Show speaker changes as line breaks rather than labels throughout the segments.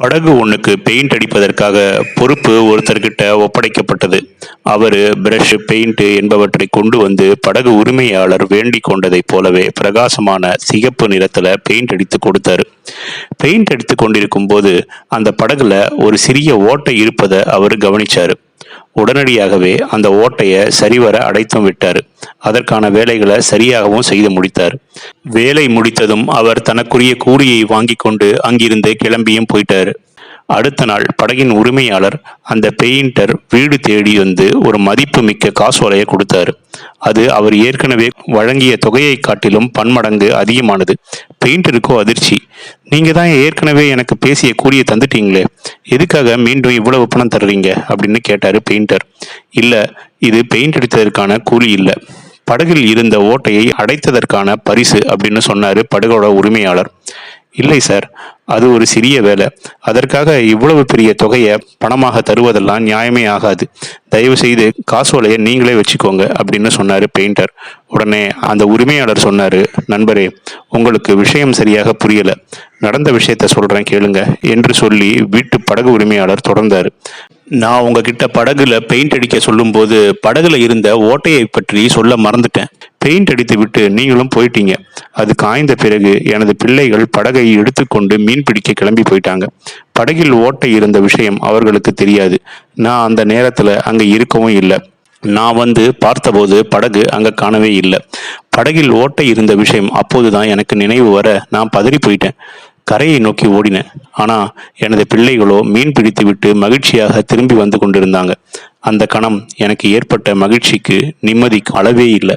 படகு ஒன்றுக்கு பெயிண்ட் அடிப்பதற்காக பொறுப்பு ஒருத்தர்கிட்ட ஒப்படைக்கப்பட்டது. அவர் பிரஷ் பெயிண்ட் என்பவற்றை கொண்டு வந்து படகு உரிமையாளர் வேண்டிக் கொண்டதைப் போலவே பிரகாசமான சிகப்பு நிறத்தில் பெயிண்ட் அடித்து கொடுத்தாரு. பெயிண்ட் அடித்து கொண்டிருக்கும் போது அந்த படகுல ஒரு சிறிய ஓட்டை இருப்பதை அவர் கவனிச்சாரு. உடனடியாகவே அந்த ஓட்டையை சரிவர அடைத்தும் விட்டார். அதற்கான வேலைகளை சரியாகவும் செய்து முடித்தார். வேலை முடித்ததும் அவர் தனக்குரிய கூலியை வாங்கி கொண்டு அங்கிருந்து கிளம்பியும் போயிட்டார். அடுத்த நாள் படகின் உரிமையாளர் அந்த பெயிண்டர் வீடு தேடி வந்து ஒரு மதிப்பு மிக்க காசோலையை கொடுத்தாரு. அது அவர் ஏற்கனவே வழங்கிய தொகையை காட்டிலும் பன்மடங்கு அதிகமானது. பெயிண்டருக்கோ அதிர்ச்சி. நீங்க தான் ஏற்கனவே எனக்கு பேசிய கூலியை தந்துட்டீங்களே. எதுக்காக மீண்டும் இவ்வளவு பணம் தர்றீங்க? அப்படின்னு கேட்டாரு பெயிண்டர். இல்ல இது பெயிண்ட் அடித்ததற்கான கூலி இல்லை. படகில் இருந்த ஓட்டையை அடைத்ததற்கான பரிசு அப்படின்னு சொன்னாரு படகோட உரிமையாளர். இல்லை சார். அது ஒரு சிறிய வேலை. அதற்காக இவ்வளவு பெரிய தொகையை பணமாக தருவதெல்லாம் நியாயமே ஆகாது. தயவு செய்து காசோலையை நீங்களே வச்சுக்கோங்க அப்படின்னு சொன்னாரு பெயிண்டர். உடனே அந்த உரிமையாளர் சொன்னாரு நண்பரே உங்களுக்கு விஷயம் சரியாக புரியல. நடந்த விஷயத்த சொல்றேன் கேளுங்க என்று சொல்லி வீட்டு படகு உரிமையாளர் தொடர்ந்தார். நான் உங்ககிட்ட படகுல பெயிண்ட் அடிக்க சொல்லும்போது படகுல இருந்த ஓட்டையை பற்றி சொல்ல மறந்துட்டேன். பெயிண்ட் அடித்து விட்டு நீங்களும் போயிட்டீங்க. அது காய்ந்த பிறகு எனது பிள்ளைகள் படகை எடுத்துக்கொண்டு மீன் பிடிக்க கிளம்பி போயிட்டாங்க. படகில் ஓட்டை இருந்த விஷயம் அவர்களுக்கு தெரியாது. நான் அந்த நேரத்தில் அங்கே இருக்கவும் இல்லை. நான் வந்து பார்த்தபோது படகு அங்கே காணவே இல்லை. படகில் ஓட்டை இருந்த விஷயம் அப்போதுதான் எனக்கு நினைவு வர நான் பதறி போயிட்டேன். கரையை நோக்கி ஓடினேன் ஆனா எனது பிள்ளைகளோ மீன் பிடித்து விட்டு மகிழ்ச்சியாக திரும்பி வந்து கொண்டிருந்தாங்க. அந்த கணம் எனக்கு ஏற்பட்ட மகிழ்ச்சிக்கு நிம்மதிக்கு அளவே இல்லை.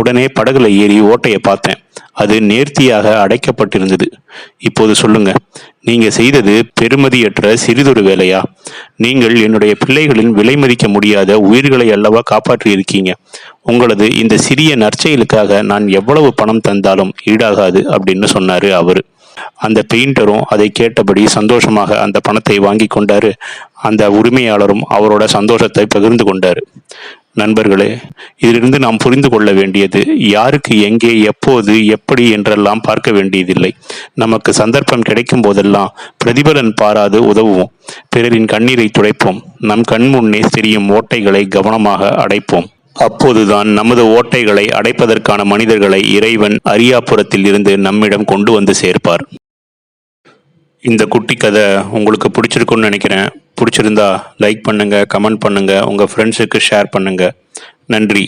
உடனே படகுல ஏறி ஓட்டையை பார்த்தேன். அது நேர்த்தியாக அடைக்கப்பட்டிருந்தது. இப்போது சொல்லுங்க நீங்க செய்தது பெருமதியற்ற சிறிதொரு வேலையா? நீங்கள் என்னுடைய பிள்ளைகளின் விலை மதிக்க முடியாத உயிர்களை அல்லவா காப்பாற்றி இருக்கீங்க உங்களது இந்த சிறிய நற்செயலுக்காக நான் எவ்வளவு பணம் தந்தாலும் ஈடாகாது அப்படின்னு சொன்னாரு அவரு. அந்த பெயிண்டரும் அதை கேட்டபடி சந்தோஷமாக அந்த பணத்தை வாங்கி கொண்டாரு. அந்த உரிமையாளரும் அவரோட சந்தோஷத்தை பகிர்ந்து கொண்டாரு. நண்பர்களே இதிலிருந்து நாம் புரிந்து கொள்ள வேண்டியது யாருக்கு எங்கே எப்போது எப்படி என்றெல்லாம் பார்க்க வேண்டியதில்லை. நமக்கு சந்தர்ப்பம் கிடைக்கும் போதெல்லாம் பிரதிபலன் பாராது உதவுவோம். பிறரின் கண்ணீரை துடைப்போம். நம் கண் முன்னே தெரியும் ஓட்டைகளை கவனமாக அடைப்போம். அப்போதுதான் நமது ஓட்டைகளை அடைப்பதற்கான மனிதர்களை இறைவன் அரியாபுரத்தில் இருந்து நம்மிடம் கொண்டு வந்து சேர்ப்பார். இந்த குட்டி கதை உங்களுக்கு பிடிச்சிருக்குன்னு நினைக்கிறேன். பிடிச்சிருந்தா லைக் பண்ணுங்கள் கமெண்ட் பண்ணுங்கள் உங்கள் ஃப்ரெண்ட்ஸுக்கு ஷேர் பண்ணுங்கள் நன்றி.